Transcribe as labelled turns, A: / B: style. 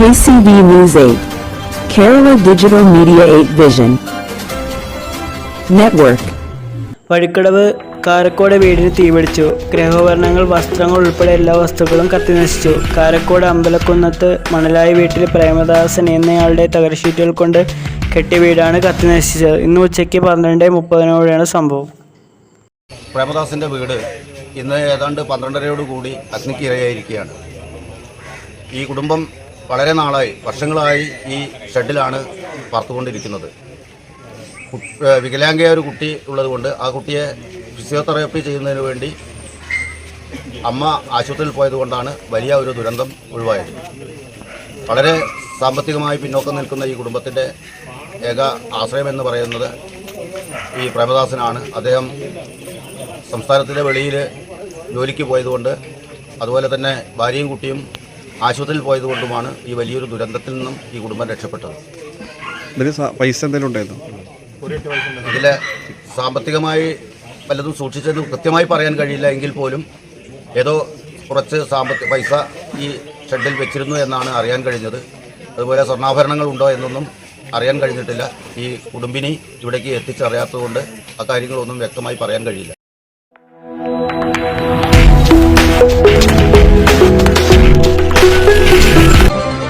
A: KCV News 8. Kerala Digital Media 8 Vision. Network.
B: Vazhikkadavu Karakode വീടിന് തീപിടിച്ചു ഗ്രഹോപകരണങ്ങൾ വസ്ത്രങ്ങൾ ഉൾപ്പെടെ എല്ലാ വസ്തുക്കളും കത്തിനശിച്ചു കാരക്കോട് അമ്പലക്കുന്നത്ത് മണലായി വീട്ടിൽ പ്രേമദാസൻ എന്നയാളുടെ തകർഷീറ്റുകൾ കൊണ്ട് കെട്ടിയ വീടാണ് കത്തിനശിച്ചത് ഇന്ന് ഉച്ചയ്ക്ക് പന്ത്രണ്ട് മുപ്പതിനോടെയാണ് സംഭവം
C: പ്രേമദാസിന്റെ വീട് ഇന്ന് ഏതാണ്ട് പന്ത്രണ്ടരയോട് കൂടി അഗ്നിക്ക് ഇരയായിരിക്കുകയാണ് ഈ കുടുംബം വളരെ നാളായി വർഷങ്ങളായി ഈ ഷെഡിലാണ് പാർത്തുകൊണ്ടിരിക്കുന്നത് വികലാംഗയായ ഒരു കുട്ടി ഉള്ളതുകൊണ്ട് ആ കുട്ടിയെ ഫിസിയോതെറാപ്പി ചെയ്യുന്നതിന് വേണ്ടി അമ്മ ആശുപത്രിയിൽ പോയതുകൊണ്ടാണ് വലിയ ഒരു ദുരന്തം ഒഴിവായത്. വളരെ സാമ്പത്തികമായി പിന്നോക്കം നിൽക്കുന്ന ഈ കുടുംബത്തിന്റെ ഏക ആശ്രയം എന്ന് പറയുന്നത് ഈ പ്രേമദാസനാണ്. അദ്ദേഹം സംസ്ഥാനത്തിന്റെ വെളിയിൽ ജോലിക്ക് പോയതുകൊണ്ട് അതുപോലെ തന്നെ ഭാര്യയും കുട്ടിയും ആശുപത്രിയിൽ പോയതുകൊണ്ടുമാണ് ഈ വലിയൊരു ദുരന്തത്തിൽ നിന്നും ഈ കുടുംബം രക്ഷപ്പെട്ടത്.
D: ഇതിന് പൈസ എന്തെങ്കിലും ഉണ്ടായിരുന്നു?
C: ഇതിൽ സാമ്പത്തികമായി പലതും സൂക്ഷിച്ചത് കൃത്യമായി പറയാൻ കഴിയില്ല എങ്കിൽ പോലും ഏതോ കുറച്ച് സാമ്പത്തിക പൈസ ഈ ഷെഡിൽ വെച്ചിരുന്നു എന്നാണ് അറിയാൻ കഴിഞ്ഞത്. അതുപോലെ സ്വർണാഭരണങ്ങൾ ഉണ്ടോ എന്നൊന്നും അറിയാൻ കഴിഞ്ഞിട്ടില്ല. ഈ കുടുംബിനി ഇവിടേക്ക് എത്തിച്ചറിയാത്തതുകൊണ്ട് ആ കാര്യങ്ങളൊന്നും വ്യക്തമായി പറയാൻ കഴിയില്ല.